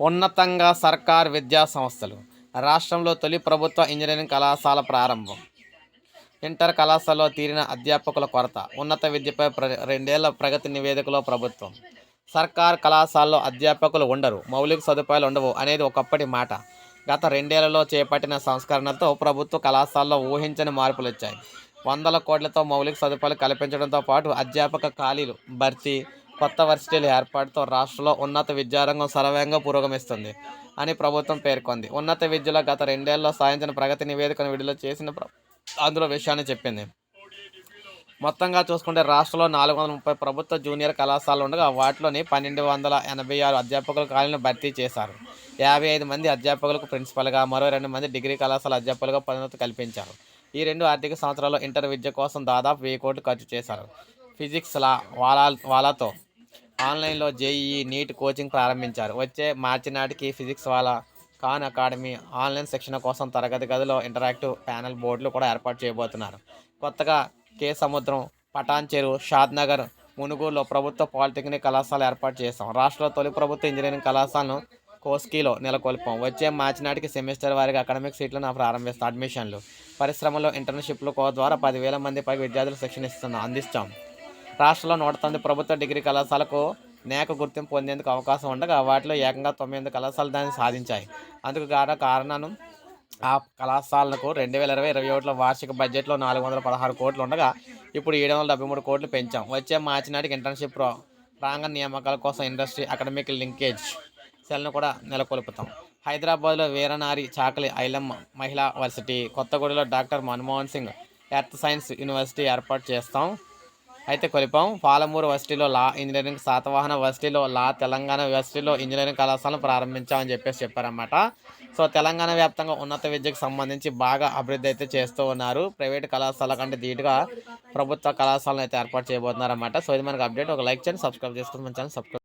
ఉన్నతంగా సర్కార్ విద్యా సంస్థలు రాష్ట్రంలో తొలి ప్రభుత్వ ఇంజనీరింగ్ కళాశాల ప్రారంభం. ఇంటర్ కళాశాలలో తీరిన అధ్యాపకుల కొరత ఉన్నత విద్యపై ప్ర రెండేళ్ళ ప్రగతి నివేదికలో ప్రభుత్వం. సర్కార్ కళాశాలలో అధ్యాపకులు ఉండరు మౌలిక సదుపాయాలు ఉండవు అనేది ఒకప్పటి మాట. గత రెండేళ్ళలో చేపట్టిన సంస్కరణలతో ప్రభుత్వ కళాశాలలో ఊహించని మార్పులు వచ్చాయి. వందల కోట్లతో మౌలిక సదుపాయాలు కల్పించడంతో పాటు అధ్యాపక ఖాళీలు భర్తీ కొత్త వర్సిటీల ఏర్పాటుతో రాష్ట్రంలో ఉన్నత విద్యారంగం సరవేగంగా పురోగమిస్తుంది అని ప్రభుత్వం పేర్కొంది. ఉన్నత విద్యలో గత రెండేళ్ళలో సాధించిన ప్రగతి నివేదికను విడుదల చేసిన ప్ర- అందులో విషయాన్ని చెప్పింది. మొత్తంగా చూసుకుంటే రాష్ట్రంలో నాలుగు వందల ముప్పై ప్రభుత్వ జూనియర్ కళాశాలలు ఉండగా వాటిలోని పన్నెండు వందల ఎనభై ఆరు అధ్యాపకుల ఖాళీలను భర్తీ చేశారు. యాభై ఐదు మంది అధ్యాపకులకు ప్రిన్సిపల్గా మరో రెండు మంది డిగ్రీ కళాశాల అధ్యాపకులుగా పదోన్నతి కల్పించారు. ఈ రెండు ఆర్థిక సంవత్సరాల్లో ఇంటర్ విద్య కోసం దాదాపు వెయ్యి కోట్లు ఖర్చు చేశారు. ఫిజిక్స్ లా వాలా వాలాతో ఆన్లైన్లో జేఈఈ నీట్ కోచింగ్ ప్రారంభించారు. వచ్చే మార్చి నాటికి ఫిజిక్స్ వాళ్ళ ఖాన్ అకాడమీ ఆన్లైన్ శిక్షణ కోసం తరగతి గదిలో ఇంటరాక్టివ్ ప్యానల్ బోర్డులు కూడా ఏర్పాటు చేయబోతున్నారు. కొత్తగా కే సముద్రం పటాన్ చెరువు మునుగూరులో మునుగోలులో ప్రభుత్వ పాలిటెక్నిక్ కళాశాల ఏర్పాటు చేస్తాం రాష్ట్రంలో తొలి ప్రభుత్వ ఇంజనీరింగ్ కళాశాలను కోస్కీలో నెలకొల్పాం. వచ్చే మార్చి నాటికి సెమిస్టర్ వారికి అకాడమిక్ సీట్లను ప్రారంభిస్తాం. అడ్మిషన్లు పరిశ్రమలో ఇంటర్న్షిప్ల కో ద్వారా పదివేల మంది పై విద్యార్థులు శిక్షణ ఇస్తున్నాం అందిస్తాం. రాష్ట్రంలో నూట తొమ్మిది ప్రభుత్వ డిగ్రీ కళాశాలకు నేక గుర్తింపు పొందేందుకు అవకాశం ఉండగా వాటిలో ఏకంగా తొమ్మిది కళాశాలలు దాన్ని సాధించాయి. అందుకు గాన కారణం ఆ కళాశాలకు రెండు వేల ఇరవై ఇరవై ఒకటిలో వార్షిక బడ్జెట్లో నాలుగు వందల పదహారు కోట్లు ఉండగా ఇప్పుడు ఏడు వందల డెబ్బై మూడు కోట్లు పెంచాం. వచ్చే మార్చి నాటికి ఇంటర్న్షిప్ ప్రో ప్రాంగణ నియామకాల కోసం ఇండస్ట్రీ అకాడమిక్ లింకేజ్ సెల్ను కూడా నెలకొల్పుతాం. హైదరాబాద్లో వీరనారి చాకలి ఐలమ్మ మహిళా varsity కొత్తగూడలో doctor Manmohan Singh earth science university ఏర్పాటు చేస్తాం. అయితే కొలిపాం. పాలమూరు వర్సిటీలో లా ఇంజనీరింగ్ శాతవాహన వర్సిటీలో లా తెలంగాణ వర్సిటీలో ఇంజనీరింగ్ కళాశాలను ప్రారంభించామని చెప్పేసి చెప్పారన్నమాట. సో తెలంగాణ వ్యాప్తంగా ఉన్నత విద్యకు సంబంధించి బాగా అభివృద్ధి అయితే చేస్తూ ఉన్నారు. ప్రైవేట్ కళాశాల కంటే ధీటుగా ప్రభుత్వ కళాశాలను అయితే ఏర్పాటు చేయబోతున్నారన్నమాట. సో ఇది మనకు అప్డేట్. ఒక లైక్ చేయండి సబ్స్క్రైబ్ చేసుకుని మన ఛానల్ సబ్స్క్రైబ్